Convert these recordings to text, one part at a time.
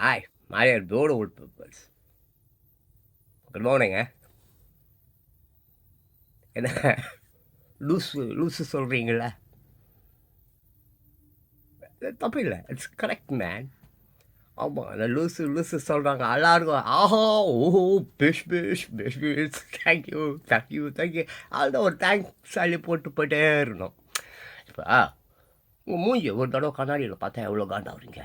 Hi, my dear beautiful peoples. Good morning என்ன loose loose சொல்கிறீங்களா தப்பு இல்லை இட்ஸ் கரெக்ட் மேன் ஆமாம் அந்த லூஸு லூஸு சொல்கிறாங்க எல்லாருக்கும் ஆஹா ஓஹோ பிஷ் பிஷ் பிஷ் fish thank you thank you thank you அதுதான் ஒரு தேங்க்ஸ் அள்ளி போட்டு போயிட்டே இருந்தோம். இப்போ உங்கள் மூஞ்சி ஒரு தடவை கண்ணாடியில் பார்த்தா எவ்வளோ காண்டாவுறீங்க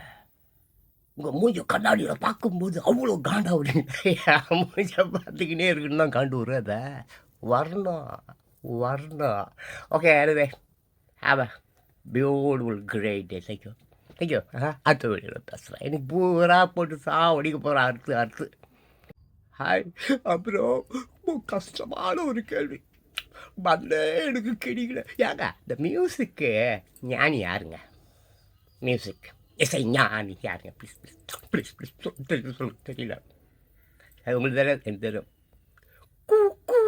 உங்கள் மூஞ்ச கண்ணாடியில் பார்க்கும்போது அவ்வளோ காண்டா என் மூஞ்சை பார்த்துக்கினே இருக்குன்னு தான் காண்டு வரும் அதை. வரணும் வரணும். ஓகே அதுவே have a beautiful great day thank you thank you அடுத்த வீடியோவில் பேசுகிறேன் எனக்கு பூரா போட்டு சா ஒடிக்க போகிறேன் அறுத்து அறுத்து ஹாய் அப்புறம் கஷ்டமான ஒரு கேள்வி. பதிலே எனக்கு கிடைக்கல. ஏங்க இந்த மியூசிக்கு ஞானி யாருங்க? மியூசிக் இசை ஞானி யாருங்க ப்ளீஸ் ப்ளீஸ் ப்ளீஸ் ப்ளீஸ் தெரியல சொல்ல தெரியல அது உங்களுக்கு தெரியாது எனக்கு தெரியும் கூ கூ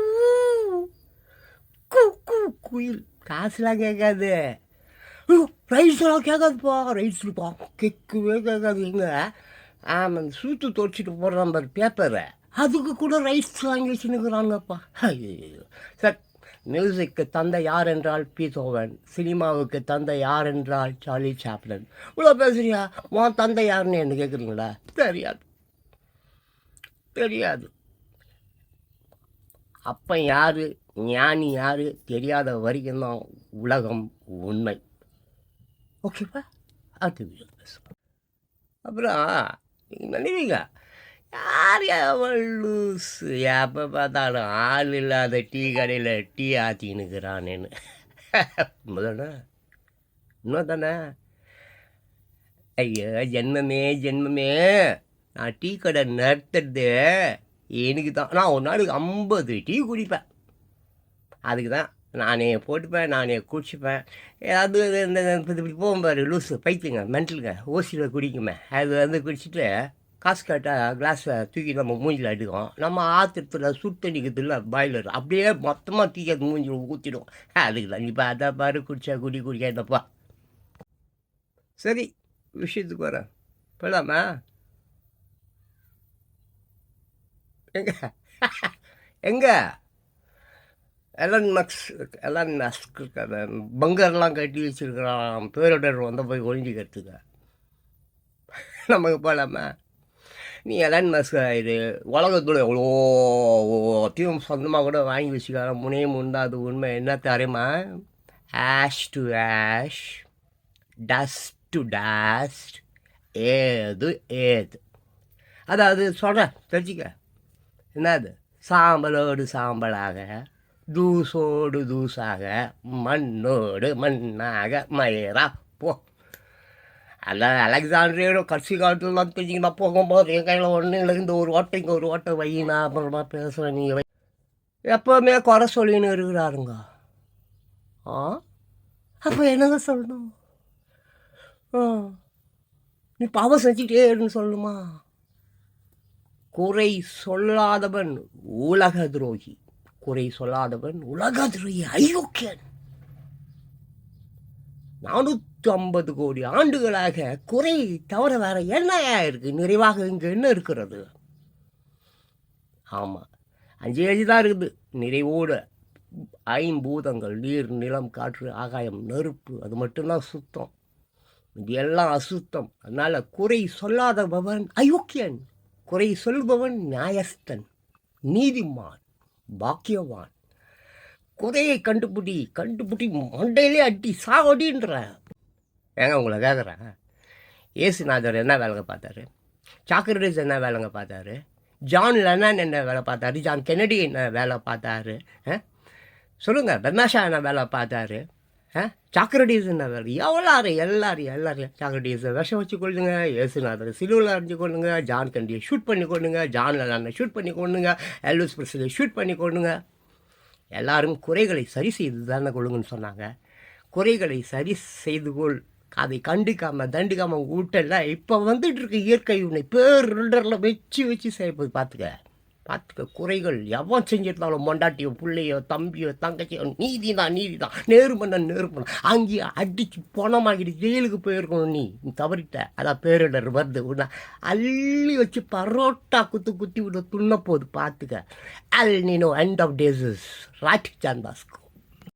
கூ கூ குயில் காசுலாம் கேட்காது ரைஸ்லாம் கேட்காதுப்பா ரைஸ்லுப்பா கேட்கவே கேட்காது எங்க ஆமாம் அந்த சூத்து துடைச்சிட்டு போடுற நம்பர் பேப்பரை அதுக்கு கூட ரைஸ் வாங்கி வச்சுன்னுக்குறாங்கப்பா ஐயோ சார் மியூசிக்கு தந்தை யார் என்றால் பீதோவன் சினிமாவுக்கு தந்தை யார் என்றால் சார்லி சாப்ளன். இவ்வளோ பேசுறியா? உன் தந்தை யாருன்னு என்ன கேட்குறீங்களா தெரியாது. தெரியாது. அப்பன் யாரு ஞானி யாரு தெரியாத வரைக்கும் தான் உலகம் உண்மை. ஓகேப்பா அடுத்த வீடியோ பேசுவோம். அப்புறம் நீங்கள் நினைவீங்க யார் லூசு? லூஸு எப்போ பார்த்தாலும் ஆள் இல்லாத டீ கடையில் டீ ஆற்றினுக்கிறானேன்னு முதல்ல இன்னும் தானே ஐயோ ஜென்மமே ஜென்மமே. நான் டீ கடை நடத்துறது எனக்கு தான். நான் ஒரு நாளுக்கு ஐம்பது டீ குடிப்பேன். அதுக்கு தான் நானே போட்டுப்பேன் நானே குடிச்சுப்பேன். ஏதாவது இந்த இந்த இப்படி போகும் பாரு லூஸு பைத்தியங்க மென்டலுங்க ஓசியில் குடிக்குமே. அது வந்து குடிச்சிட்டு காசு கேட்டால் கிளாஸை தூக்கி நம்ம மூஞ்சில் அடிக்கும் நம்ம ஆத்திரத்தில் சுடு பாய்லர் அப்படியே மொத்தமாக தூக்கி அது மூஞ்சில் ஊற்றிடும் அதுக்கு தான் இப்போ அதை பாரு குடிச்சா குடி குடிக்காதப்பா சரி விஷயத்துக்கு வரேன் போலாமா? எங்க? எங்க? எலன் மக்ஸ் எலன் மஸ்க் இருக்காரு பங்கர்லாம் கட்டி வச்சிருக்கிறான். பேரிடர் வந்த போய் ஒழிஞ்சிக்கிறதுக்கு நமக்கு போகலாமா நீ எலன் மஸ்க் இது உலகத்தில் எவ்வளோ சொந்தமாக கூட வாங்கி வச்சுக்கார முனே முண்டாது உண்மை. என்ன தருமா ash to ash dust to dust ஏது ஏது. அதாவது சொல்கிறேன் தெரிஞ்சுக்க. என்னது? சாம்பலோடு சாம்பலாக தூசோடு தூசாக மண்ணோடு மண்ணாக மயிரா போ. அதான் அலெக்சாண்ட்ரியோட கடைசி காலத்துலலாம் தெரிஞ்சுக்கினா போகும்போது என் கையில் ஒன்றும் இல்லை. இந்த ஒரு ஓட்டை இங்கே ஒரு ஓட்டை வை நான் அப்புறமா பேசுகிறேன் நீங்கள் வை. எப்போவுமே குறை சொல்லின்னு இருக்கிறாருங்க. ஆ? அப்போ என்னங்க சொல்லணும்? ஆ. நீ பாவம் செஞ்சுக்கிட்டே இருன்னு சொல்லணுமா குறை சொல்லாதவன் உலக துரோகி. குறை சொல்லாதவன் உலக துரோகி. ஐயோக்கியன் நானூற்றி ஐம்பது கோடி ஆண்டுகளாக குறை தவிர வேற என்ன இருக்கு? நிறைவாக இங்கே என்ன இருக்கிறது? ஆமாம் அஞ்சு ஏஜி தான் இருக்குது. நிறைவோடு ஐம்பூதங்கள் நீர் நிலம் காற்று ஆகாயம் நெருப்பு அது மட்டும்தான் சுத்தம். இது எல்லாம் அசுத்தம். அதனால் குறை சொல்லாதபவன் அயோக்கியன் குறை சொல்பவன் நியாயஸ்தன் நீதிமான் பாக்கியவான். குதையை கண்டுபிடி கண்டுபிடி மண்டையிலே அடி சாவடின்ற. ஏங்க உங்களை கேட்குறேன் ஏசுநாதர் என்ன வேலைங்க பார்த்தாரு? சாக்ரட்டிஸ் என்ன வேலைங்க பார்த்தாரு? ஜான் லெனன் என்ன வேலை பார்த்தாரு? ஜான் கெனடி என்ன வேலை பார்த்தாரு? சொல்லுங்கள் பெர்னாஷா என்ன வேலை பார்த்தாரு? சாக்ரட்டிஸ் என்ன வேலை? எவ்வளோரும் எல்லாரும் எல்லாரும் சாக்ரட்டிஸ் விஷம் வச்சு கொள்ளுங்க ஏசுநாதர் சிலுவில் அரைஞ்சு கொள்ளுங்க ஜான் கண்டியை ஷூட் பண்ணி கொள்ளுங்க ஜான் லெனனை ஷூட் பண்ணி கொள்ளுங்க எல்விஸ் பிரஸ்லியை ஷூட் பண்ணி கொள்ளுங்க. எல்லாரும் குறைகளை சரி செய்து தானே கொள்ளுங்கன்னு சொன்னாங்க. குறைகளை சரி செய்து கொள். அதை கண்டுக்காமல் தண்டுக்காமல் ஊட்டல இப்போ வந்துட்டு இருக்க. இயற்கை உன்னை பேருடரில் வச்சு வச்சு செய்ய போய் பார்த்துக்க. பார்த்துக்க குறைகள் எவன் செஞ்சிருந்தாலும் மொண்டாட்டியோ பிள்ளையோ தம்பியோ தங்கச்சியோ நீதி தான் நீதி தான் நேர்மன்னன் நேர்மன்னன் அங்கேயே அடித்து பணமாகிட்டு ஜெயிலுக்கு போயிருக்கணும் நீ. தவறிட்ட. அதான் பேரிடர் வருது. உன்னை அள்ளி வச்சு பரோட்டா குத்து குத்தி விட துண்ண போகுது பார்த்துக்க. El Nino end of days Rathee சாந்தாஸ்கோ